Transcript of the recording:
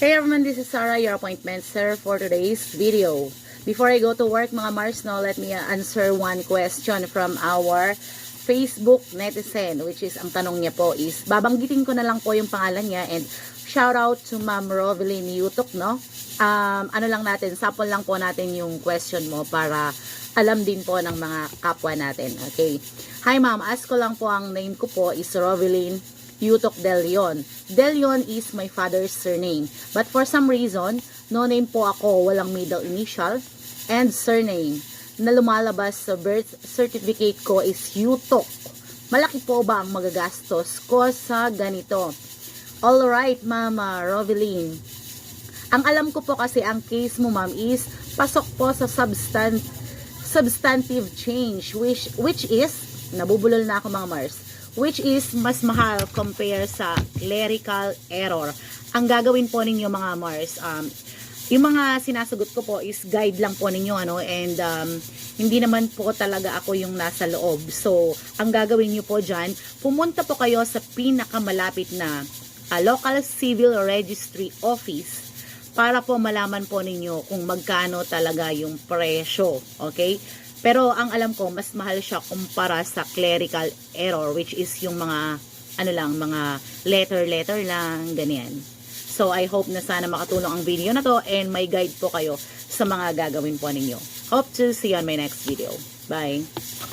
Hey everyone, this is Sarah, your appointment sir for today's video. Before I go to work mga Mars, no, let me answer one question from our Facebook netizen, which is, ang tanong niya po is, babanggitin ko na lang po yung pangalan niya and shout out to Ma'am Rovelyn Yutok, no? Um, ano lang natin, sample lang po natin yung question mo para alam din po ng mga kapwa natin, okay? Hi ma'am, ask ko lang po ang name ko po is Rovelyn Yutok Del Leon. Del Leon is my father's surname. But for some reason, no name po ako, walang middle initial, and surname na lumalabas sa birth certificate ko is Yutok. Malaki po ba ang magagastos ko sa ganito? Alright, Mama Rovelyn. Ang alam ko po kasi ang case mo, ma'am, is pasok po sa substan substantive change, which, which is, nabubulol na ako mga Mars, which is mas mahal compare sa clerical error. Ang gagawin po ninyo mga Mars, um, yung mga sinasagot ko po is guide lang po ninyo ano and um, hindi naman po talaga ako yung nasa loob. So, ang gagawin niyo po diyan, pumunta po kayo sa pinakamalapit na ah, local civil registry office para po malaman po ninyo kung magkano talaga yung presyo. Okay? Pero ang alam ko, mas mahal siya kumpara sa clerical error which is yung mga ano lang, mga letter-letter lang, ganyan. So, I hope na sana makatulong ang video na to and may guide po kayo sa mga gagawin po ninyo. Hope to see you on my next video. Bye!